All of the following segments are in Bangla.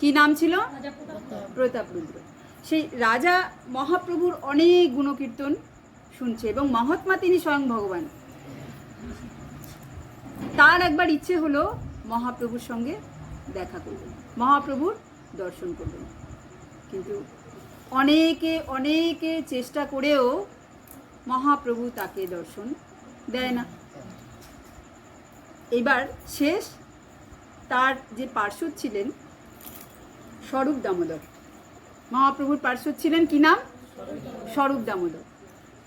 কি নাম ছিল? প্রতাপরুদ্র সেই রাজা মহাপ্রভুর অনেক গুণকীর্তন শুনছে এবং মহাত্মা তিনি স্বয়ং ভগবান। তার একবার ইচ্ছে হলো মহাপ্রভুর সঙ্গে দেখা করবেন, মহাপ্রভুর দর্শন করবেন। কিন্তু অনেকে অনেকে চেষ্টা করেও মহাপ্রভু তাকে দর্শন দেয় না। এবার শেষ তার যে পার্শ্বদ ছিলেন স্বরূপ দামোদর। মহাপ্রভুর পার্শ্বদ ছিলেন কি নাম? স্বরূপ দামোদর।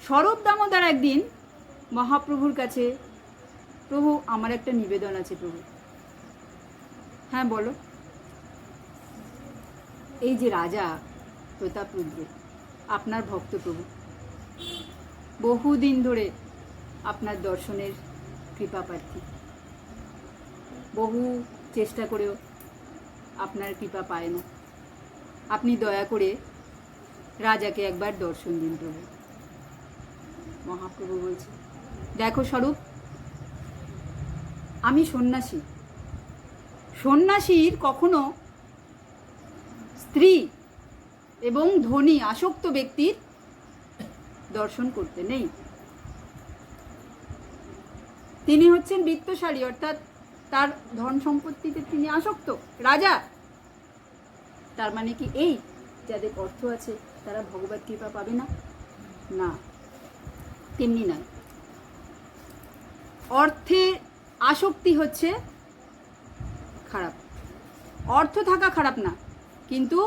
স্বরূপ দামোদর একদিন মহাপ্রভুর কাছে, প্রভু, আমার একটা নিবেদন আছে প্রভু। হ্যাঁ বলো। এই যে রাজা প্রতাপ প্রতাপরুদ্র আপনার ভক্ত প্রভু, বহুদিন ধরে আপনার দর্শনের কৃপা প্রার্থী বহু চেষ্টা করেও আপনার কৃপা পায় না। আপনি দয়া করে রাজাকে একবার দর্শন দিন প্রভু। মহাপ্রভু বলছে, দেখো স্বরূপ, আমি সন্ন্যাসী। সন্ন্যাসীর কখনো স্ত্রী এবং ধনী আসক্ত ব্যক্তির দর্শন করতে নেই। তিনি হচ্ছেন বৃত্তশালী, অর্থাৎ তার ধন সম্পত্তিতে তিনি আসক্ত, রাজা। তার মানে কি এই, যাদের অর্থ আছে, তারা ভগবত কৃপা পাবে না? না, তেমনি নয়। অর্থে আসক্তি হচ্ছে খারাপ। অর্থ থাকা খারাপ না, কিন্তু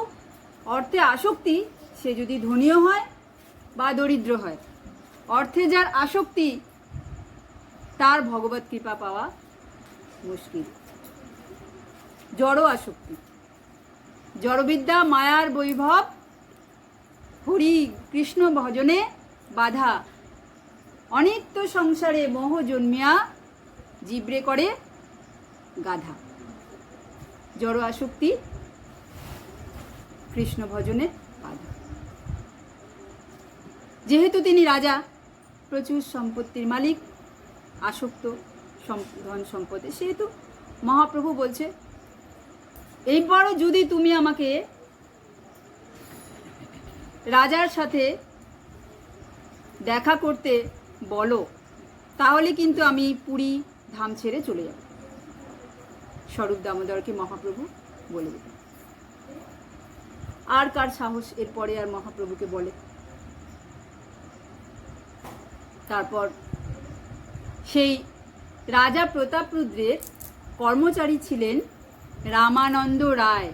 অর্থে আসক্তি, সে যদি ধনীও হয় বা দরিদ্র হয়। অর্থে যার আসক্তি, তার ভগবত কৃপা পাওয়া মুশকিল। জড় আসক্তি জড়বিদ্যা, মায়ার বৈভব, হরি কৃষ্ণ ভজনে বাধা। অনিত্য সংসারে মোহ জন্মিয়া জিব্রে করে গাধা। জড় আসক্তি কৃষ্ণ ভজনে বাধা। যেহেতু তিনি রাজা, প্রচুর সম্পত্তির মালিক, আসক্ত। ধন সম্পদে সেহেতু মহাপ্রভু বলছে, এইবারও যদি তুমি আমাকে রাজার সাথে দেখা করতে বলো, তাহলে কিন্তু আমি পুরী ধাম ছেড়ে চলে যাব। স্বরূপ দামোদরকে মহাপ্রভু বলে দিলেন। আর কার সাহস? এরপরে আর মহাপ্রভুকে বলে। তারপর সেই রাজা প্রতাপ রুদ্রের কর্মচারী ছিলেন রামানন্দ রায়।